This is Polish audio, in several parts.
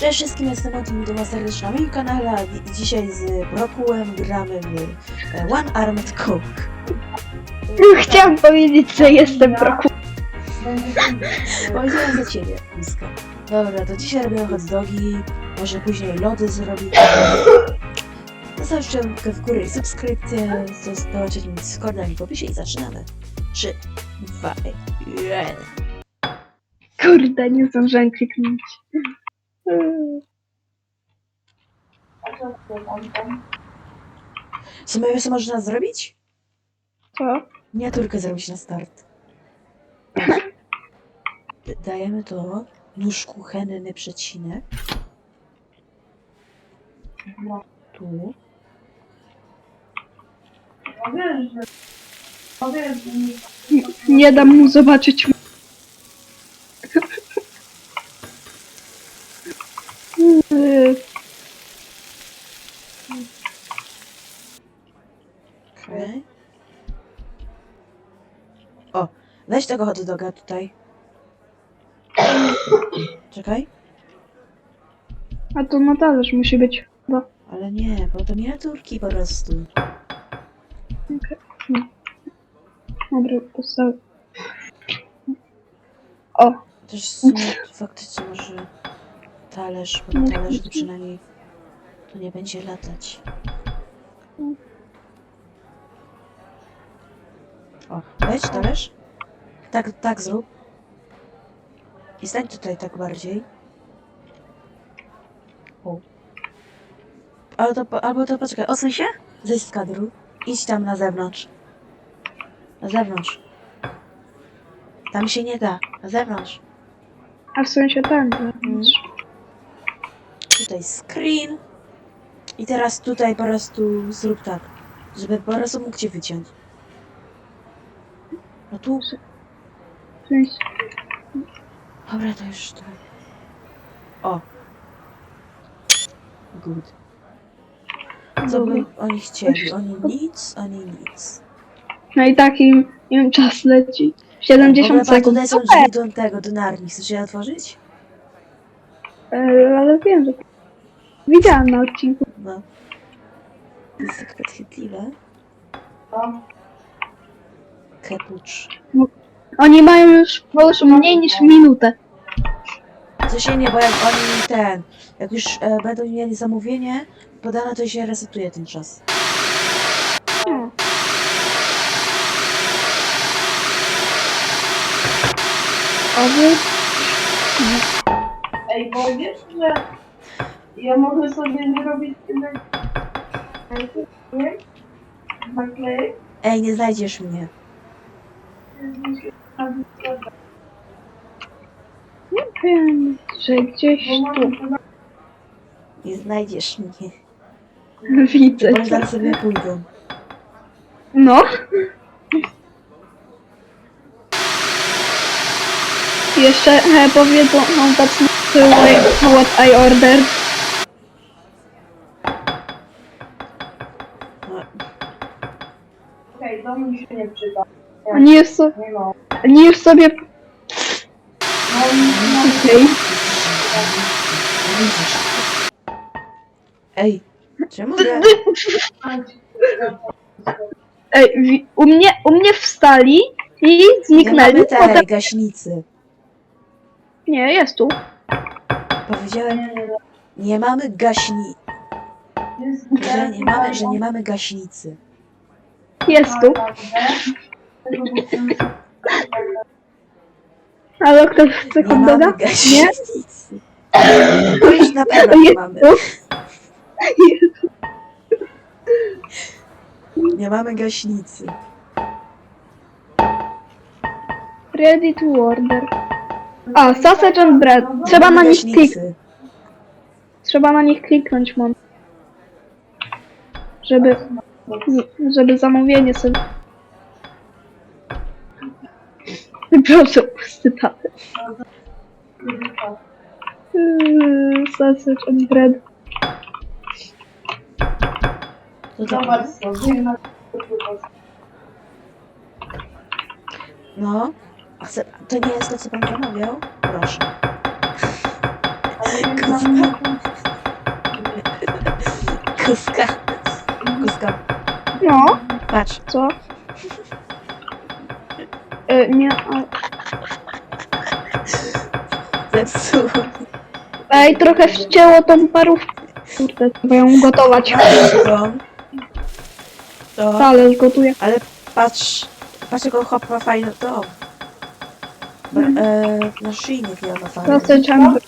Cześć wszystkim, jestem Martin, witam was serdecznie na moim kanale, a dzi- dzisiaj z Brokułem gramy w e, One Armed Coke. Chciałam powiedzieć, że jestem roku. Powiedziałem za ciebie, Miska. Dobra, to dzisiaj robimy hot dogi, może później lody zrobić. Zostawcie łapkę w górę i subskrypcję, zostawiacie mi z kodami w opisie i zaczynamy. 3, 2, 1. Kurde, nie zdążyłem kliknąć. Co my co można zrobić? Co? Miniaturkę zrobić na start. Dajemy to nóż kuchenny przecinek. Tu. Nie dam mu zobaczyć. Yy, Okej. O, weź tego hot doga tutaj. Czekaj. A to na talerz musi być. chyba. Ale nie, bo to miniaturki po prostu. Dobra, postawię. O, Też w sumie faktycznie może talerz, bo na talerzu to przynajmniej to nie będzie latać. O, weź talerz. Tak, tak zrób. I stań tutaj tak bardziej. O. Albo to, albo to poczekaj, osuń się. Zejdź z kadru. Idź tam na zewnątrz. Na zewnątrz. Tam się nie da. Na zewnątrz. a w sensie ten. Mhm. Tutaj screen. I teraz tutaj po prostu zrób tak, żeby po prostu mógł cię wyciąć. No tu. Sensie, Dobra, to już tak. O. Good. Co by oni chcieli? Oni nic, oni nic. No i tak im, im czas leci. W 70 ogóle, patrz, sekund. tutaj są Super. drzwi do tego, do narni. Chcesz je otworzyć? E, ale wiem, że. Widziałam na odcinku. No. To jest tak podchwytliwe. Kepucz. Oni mają już, bo już mniej niż minutę. Co się nie, bo jak oni ten, jak już e, będą mieli zamówienie podane, to się resetuje ten czas. Oby. Ej, bo wiesz, że ja mogę sobie zrobić tyle naklejek? Ej, nie znajdziesz mnie. Nie wiem, że gdzieś tu. Nie znajdziesz mnie. Widzę Oni cię. tam sobie pójdą. No. Jeszcze e, powiedzą, no that's not what I ordered. No, Okej, to mi się nie przyda. Oni so, Nie no. Już sobie... Okej. Ej, czemu ja... Ej, wi- u, mnie, u mnie wstali i Nie zniknęli. mamy Potem... tej gaśnicy. Nie, jest tu. Powiedziałem, nie mamy gaśni... Że nie mamy, że nie mamy gaśnicy. Jest tu. Ale ktoś chce Nie hot mamy? Nie? gaśnicy. To już na pewno nie mamy. Nie mamy gaśnicy. Ready to order. A, sausage and bread. Trzeba Nie na nich klik, gaśnicy. trzeba na nich kliknąć, mam. Żeby, żeby zamówienie sobie... Proszę, pusty taty. Yy, Sausage and bread. To tak. No. A chce, to nie jest to, co pan zamawiał? Proszę. Ale Kuska. Kuska. No, Patrz. co? E, nie, a... Zepsuł. Ej, trochę wcięło tą parówkę. Kurde, trzeba ją gotować. To. To. Ale zgotuję. Ale patrz. Patrz jaką chłop ma fajną to. Ba- E, naszyjnik miał na fajny. Sosy chamber.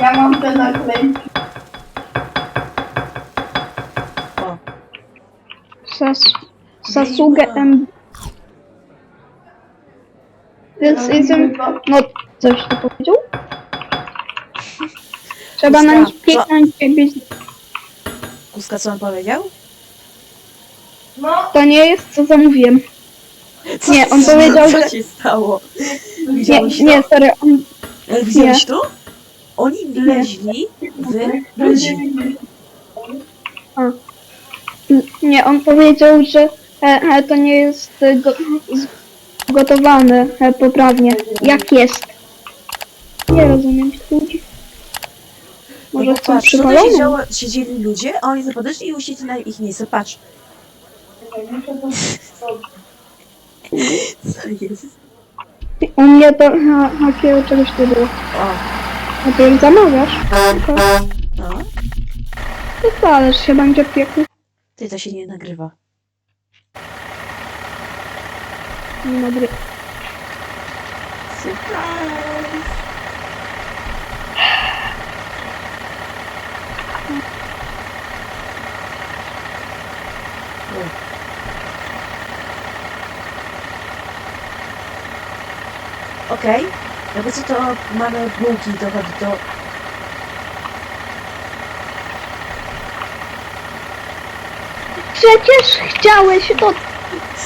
Ja mam te naklejki. O. Sas... Sasuke and... This isn't... No, coś to powiedział? Trzeba na nich kliknąć i być... Kuska co on powiedział? No, To nie jest co zamówiłem. Co Nie, on powiedział, co że- się stało? Nie, Widziałeś to? nie, sorry, on... Widziałeś to? Oni wleźli w ludzi. Nie, on powiedział, że e, e, to nie jest e, go, z- gotowane e, poprawnie. Jak jest? Nie rozumiem ludzi. Może No chcą patrz, tutaj przypalone? siedziało, siedzieli ludzie, a oni zapodeszli i usiedli na ich miejsce. Patrz. Co jest? U mnie to ha, takiego czegoś nie było. O, A ty już zamawiasz? To, no. to zależy się będzie piekło. Ty, to się nie nagrywa. Nie nagry. Surprise! Okej, no bo co to mamy bułki dochodzi do... Przecież chciałeś to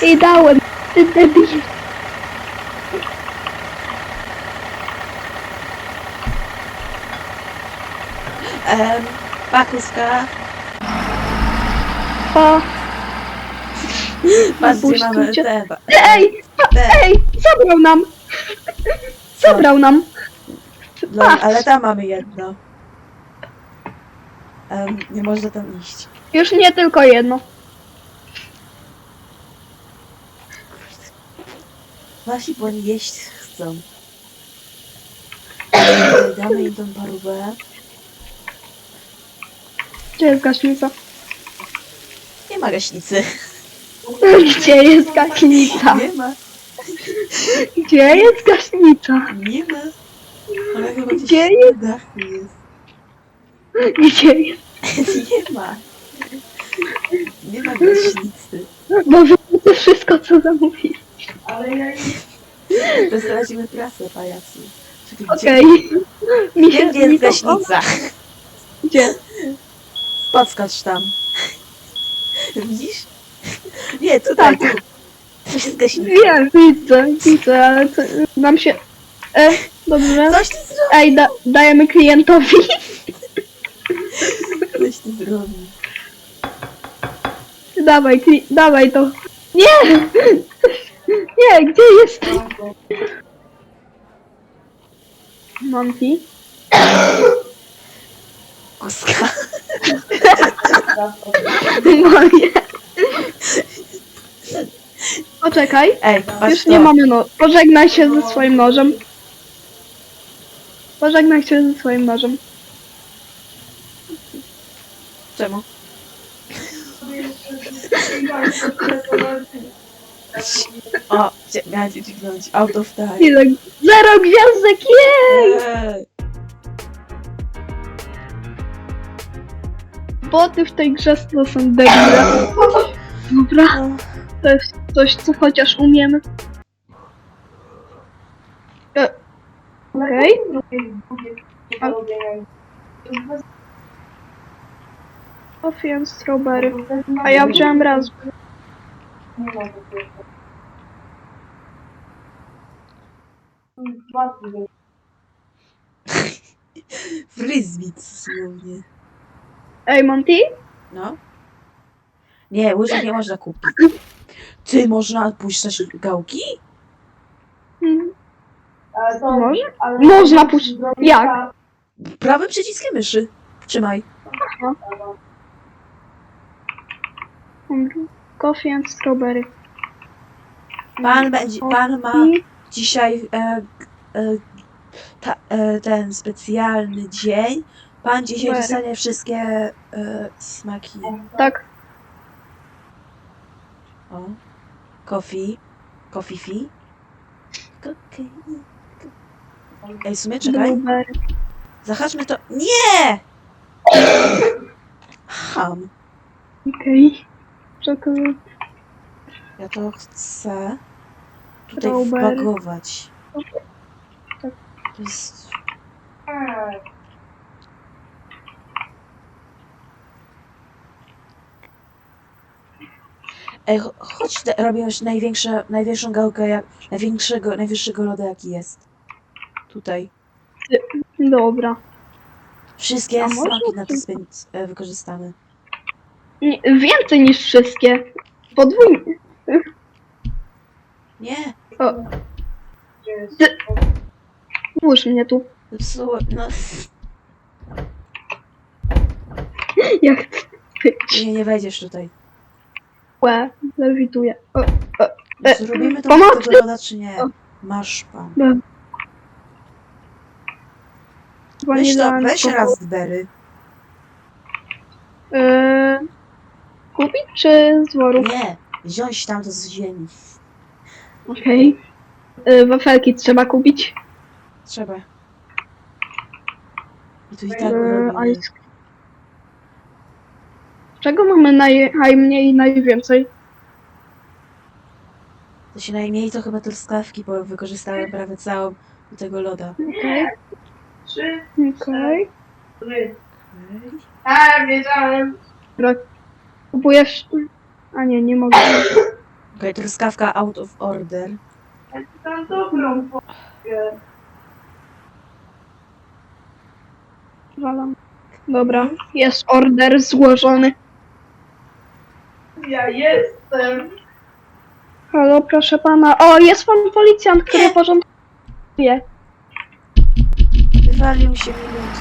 i dałem. Ty debil. Em, pakuska, Pa. patrz gdzie Puść mamy te... Ej! te Ej! Zabrał nam! Zabrał nam! no, patrz. ale tam mamy jedno. Em, nie można tam iść. Już nie tylko jedno. Właśnie, bo oni jeść chcą. Em, Damy im tą parówę. Gdzie jest gaśnica? Nie ma gaśnicy. Gdzie jest gaśnica? Nie ma. Gdzie jest gaśnica? Nie ma. Ona chyba gdzieś Gdzie na dachu jest. Gdzie jest? Nie ma. Nie ma gaśnicy. Bo to wszystko co zamówiłem. Ale ja To stracimy trasę, pajacu. Czekaj, Okej. Mi Gdzie, się gdzie jest gaśnica? Gdzie? Podskocz tam. Widzisz? Nie, tutaj, tu. To jest gaśnica. Wiem, widzę, widzę, ale co, nam się... E, dobrze. Coś ty zrobił. Ej, da, dajemy klientowi. Coś ty zrobił. Dawaj, kli, dawaj to. Nie! Nie, gdzie jest? Monty? Kuska. Moje. Poczekaj, Ej, patrz już to. nie mamy no. Pożegnaj się ze swoim nożem. Pożegnaj się ze swoim nożem. Czemu? O, gdzie- miałem cię dźwignąć. Out of time. Ile? Zero gwiazdek, jej! Eee. Boty w tej grze to są debile. Dobra, No. to jest coś, co chociaż umiemy. E, Okej. Coffee and strawberry. A ja wziąłem raz. Frisbee dosłownie. Ej, Monty? No. Nie, łyżek nie można kupić. Ty, można puszczać gałki? Hmm, Ale to, Może? ale Można puść- jak? Prawym przyciskiem myszy. Trzymaj. Coffee and strawberry. Pan będzie, pan ma dzisiaj e, e, ta, e, ten specjalny dzień. Pan dzisiaj Bery. dostanie wszystkie e, smaki. tak, O. Coffee. Coffee fee. Coffee. Ej, w sumie czekaj. blueberry. Zahaczmy to. Nie! Ham. Okej. Czekolad. Ja to chcę tutaj wpakować. Tak. To jest... Ej, cho- chodź, robimy największe, największą gałkę, jak, największego, najwyższego loda jaki jest. Tutaj. Dobra. Wszystkie A smaki na to e, wykorzystamy. Nie, więcej niż wszystkie. Podwójnie. Nie, O? Ty- włóż mnie tu. zepsuło, no, Jak nie, nie wejdziesz tutaj. łe, lewituję. O, E, Zrobimy to pomocy! tego loda, czy nie? Masz pan. Weź to, weź raz bery. Eee, kupić czy z worów? Nie, wziąć tam to z ziemi. Okej. Eee, wafelki trzeba kupić. Trzeba. I tu i tak Eee, robimy. ice cream. Czego mamy naj, najmniej i najwięcej? To się najmniej to chyba truskawki, bo wykorzystałem prawie całą do tego loda. Okej, Trzy, okej. cztery. A, wiedziałem. Kupujesz... A nie, nie mogę. Okej, truskawka out of order. Ja ci tam dobrą powiem. Walam. Dobra, jest order złożony. Ja jestem. Halo, proszę pana. O, jest pan policjant, który porządkuje. Wywalił się mi lód.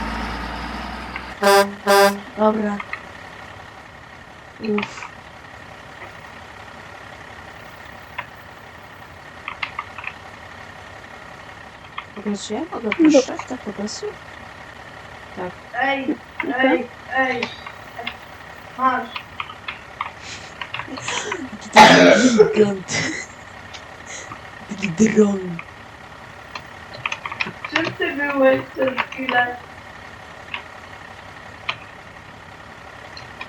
Dobra. Mogę się? Mogę puszczać tak po prostu? Ej, ej, ej. Masz. Jaki to jest gigant. Taki dron. Czym ty byłeś przez chwilę?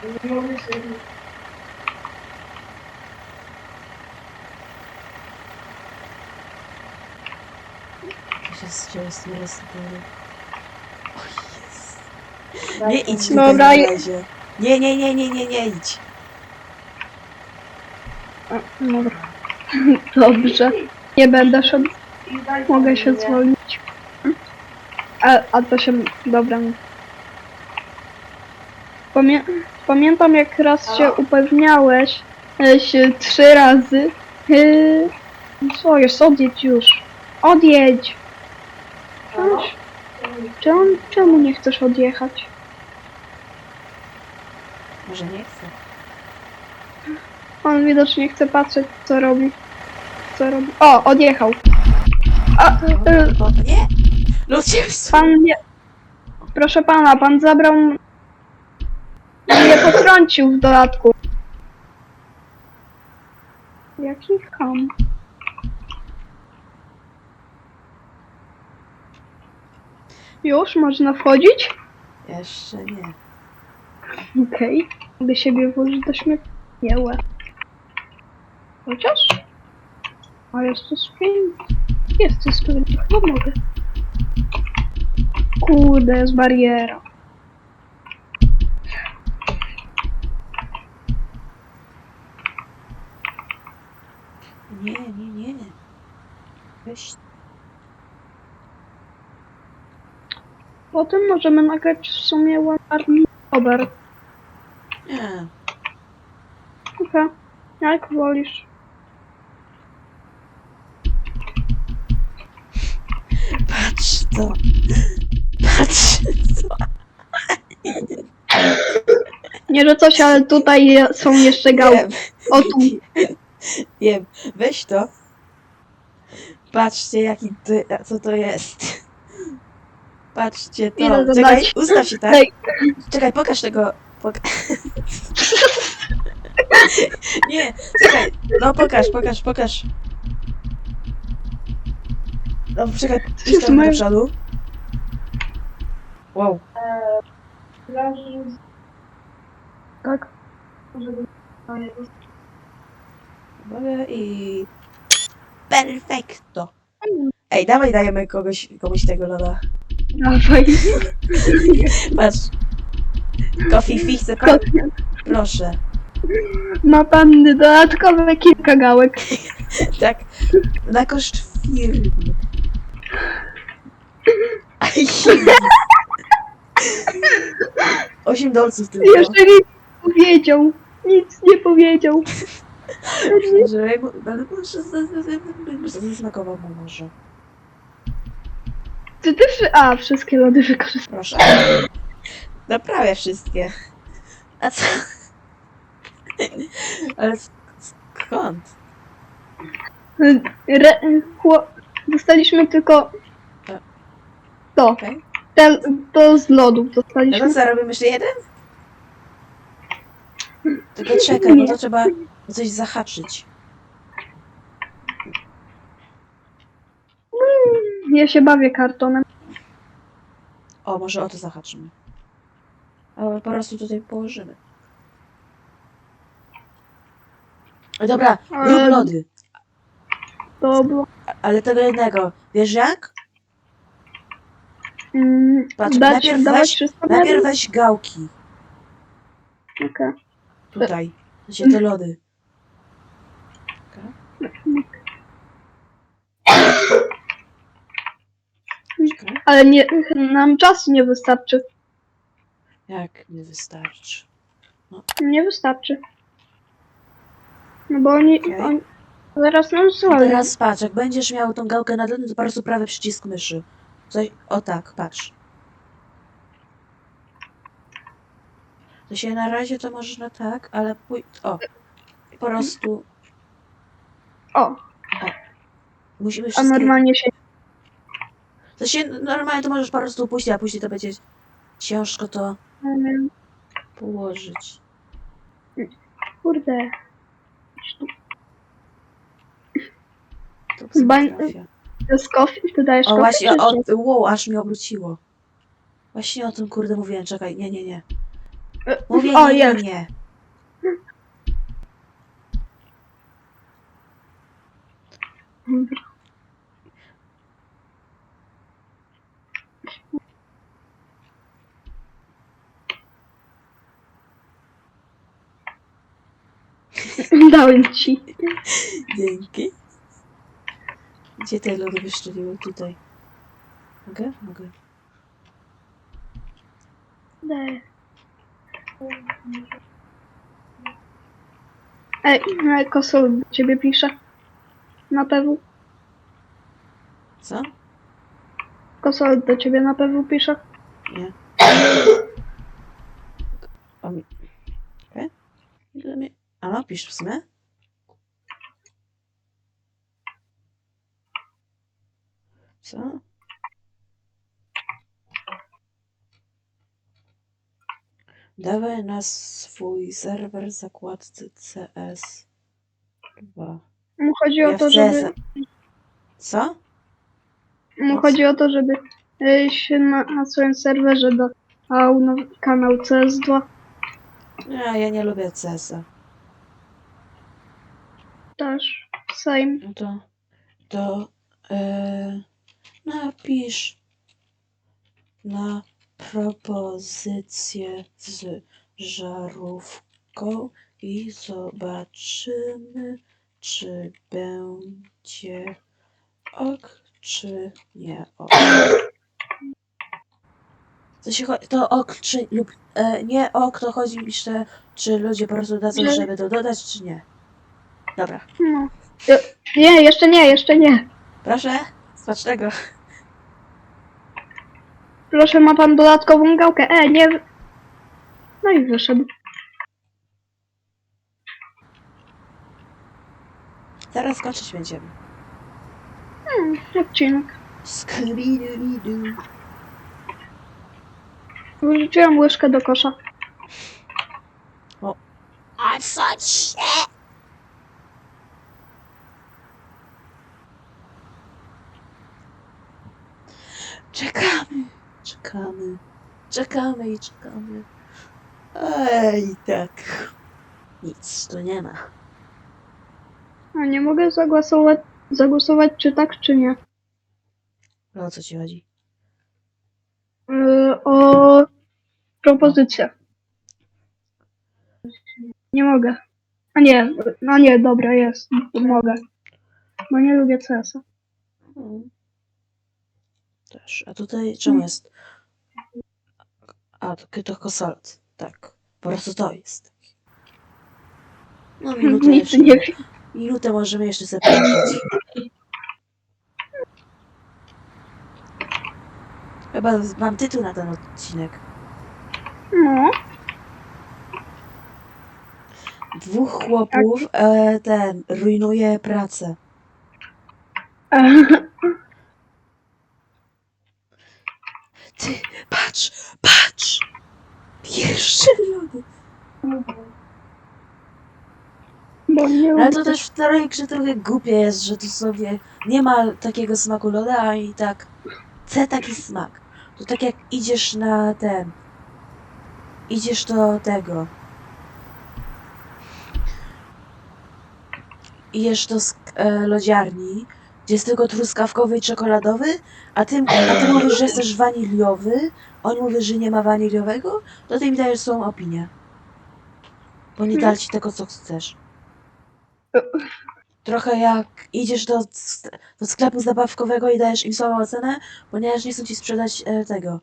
Nie mogę się... Się zcięło z tym restoranem. O jest. Daj Nie idź mi. tutaj Dobra, na razie. Nie, nie, nie, nie, nie, nie idź. Dobra. Dobrze. Nie będę szedł. Daj Mogę się zwolnić. A, a to się... Dobra. Pamię... Pamiętam jak raz się upewniałeś e, się trzy razy. Yy... Co jest? Odjedź już. Odjedź. Czy on, czemu nie chcesz odjechać? Może nie chcę. On widocznie chce patrzeć, co robi. Co robi. O, odjechał. A, O, nie! Ludzie, pan nie. Proszę pana, pan zabrał. Mnie potrącił w dodatku. Jaki ham. Już można wchodzić? Jeszcze nie. Okej. Mogę siebie włożyć do śmietnika. Nie, łe. Chociaż? A jest to screen. Jest to screen. No mogę. Kurde, jest bariera. Nie, nie, nie. Weź. Potem możemy nagrać w sumie ładny Robert. Nie. Okej. Jak wolisz. Patrz to. Patrz. Nie, że coś, ale tutaj są jeszcze gałki. Wiem, O tu. wiem. Weź to. Patrzcie, jaki ty, co to jest. Patrzcie to. Idę Czekaj, zobaczyć. ustaw się tak. Ej. Czekaj, pokaż tego. Poka Nie, czekaj. No pokaż, pokaż, pokaż. No czekaj, idź jest tam do przodu. Wow. Graży, Tak. Mogę i... Perfekto. Ej, dawaj dajemy kogoś, komuś tego loda. Dawaj. Patrz. Coffee fi chce pan? Proszę. Ma pan dodatkowe kilka gałek. Tak. Na koszt firmy. Aj. 8 dolców tylko. Jeszcze nic nie powiedział. Nic nie powiedział. Że ale może zasmakował mu może. Ty też... A, wszystkie lody wykorzystał. Proszę. Naprawię wszystkie. A co? Ale sk- skąd? Re... Chło... Dostaliśmy tylko... To. Okej. Te, to z lodów No to dostaliśmy. co, robimy jeszcze jeden? Tylko czekaj, bo to trzeba coś zahaczyć. Ja się bawię kartonem. O, może o to zahaczymy. Albo po prostu tutaj położymy. Dobra, rób lody. To było... Ale tego jednego. Wiesz jak? Mm, Patrz, dać, najpierw dawać weź- wszystko Najpierw weź gałki. Okej. Tutaj. Znaczy te lody. Czekaj. Ale nie, nam czasu nie wystarczy. Jak nie wystarczy? Nie wystarczy. No bo oni, Okej. oni zaraz nam I teraz patrz, jak będziesz miał tą gałkę na dole, to po prostu prawy przycisk myszy. Coś, o tak, patrz. To się na razie to możesz na tak, ale pój... O. Po prostu O, musimy a wszystkie... normalnie się... To się normalnie to możesz po prostu puścić, a później to będzie ciężko to Mm, położyć. Kurde. To Bań- trafia. To kofi? Ty dajesz O kofi? właśnie, czy o, nie? wow, aż mi obróciło. Właśnie o tym kurde mówiłem, czekaj, nie, nie, nie. Mówię O, nie, nie, jest. nie. Dałem ci. Dzięki. Gdzie te lody wyszczeliły? Tutaj. Mogę? Mogę. Daj. Ej, ej, kosol do ciebie pisze. Na pewno. Co? Kosol do ciebie na pewno pisze. Nie. Mi... Okay. Ile mi... A no, pisz w sumie? Co? Dawaj na swój serwer zakładce CS2. Mu chodzi Ja o to, w żeby... CS... Co? Mu chodzi o to, żeby y, się na, na swoim serwerze dał no, kanał CS2. Nie, ja nie lubię CS-a. Też. Same. No to, to e, napisz na propozycję z żarówką i zobaczymy, czy będzie ok, czy nie ok. To, się to ok, czy lub e, nie ok, to chodzi mi, że czy ludzie po prostu dadzą, Że- żeby to dodać, czy nie. Dobra. No. Nie, jeszcze nie, jeszcze nie. Proszę, smacznego. Proszę, ma pan dodatkową gałkę. E, nie. No i wyszedł. Zaraz kończyć będziemy. Hmm, odcinek. Scooby-Doo-Doo. Wyrzuciłam łyżkę do kosza. Odsuń się! Czekamy, czekamy, czekamy i czekamy. Ej, tak. Nic tu nie ma. A nie mogę zagłosować, zagłosować czy tak, czy nie. No o co ci chodzi? Yy, o propozycję. Nie mogę. A nie, no nie, dobra, jest. Mogę. Bo nie lubię CS-a. Hmm. Też. A tutaj czemu jest? A, to, kosalt. Tak. Po prostu to jest. No minutę Nic jeszcze. nie wiem. Minutę możemy jeszcze poczekać. Chyba mam tytuł na ten odcinek. No. Dwóch chłopów e, ten rujnuje pracę. Ty, patrz, patrz! Pierwszy lody. Bo nie Ale lubię. to też w tej grze trochę głupie jest, że tu sobie nie ma takiego smaku loda, a i tak chce taki smak. To tak jak idziesz na ten. Idziesz do tego. Idziesz do sk- e, lodziarni, gdzie jest tylko truskawkowy i czekoladowy, a ty, a ty mówisz, że chcesz waniliowy, on mówi, że nie ma waniliowego, to ty mi dajesz swoją opinię. Bo nie dali ci tego, co chcesz. Trochę jak idziesz do, do sklepu zabawkowego i dajesz im słabą ocenę, ponieważ nie chcą ci sprzedać e, tego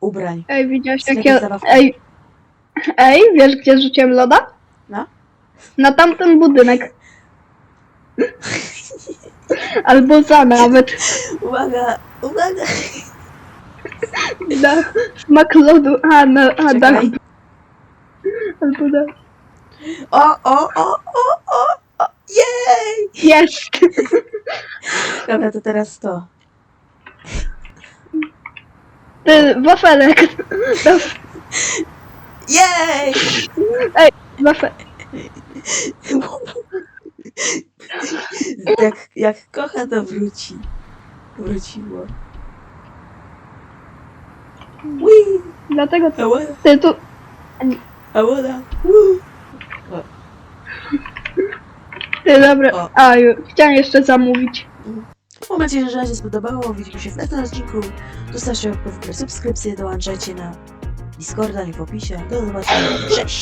ubrań. Ej, widziałeś jak ja... Ej, ej, wiesz gdzie rzuciłem loda? No. Na tamten budynek. Albo za nawet. Uwaga, uwaga! Na smak lodu. A, na, a. Czekaj. Albo na... O, o, o, o, o, o! Jej! Jest! Dobra, to teraz to. Ty, wafelek. To Jej! wafel. Jak, jak kocha, to wróci. Wróciło. Wii! Dlatego to... Ała, Ty tu... ała, wuu. Ty, dobra. O. A. Chciałem jeszcze zamówić. Mam nadzieję, że się spodobało. Widzimy się w następnym odcinku. Zostawcie łapkę w górę, subskrypcję, dołączajcie na Discorda, link w opisie. Do zobaczenia. Cześć!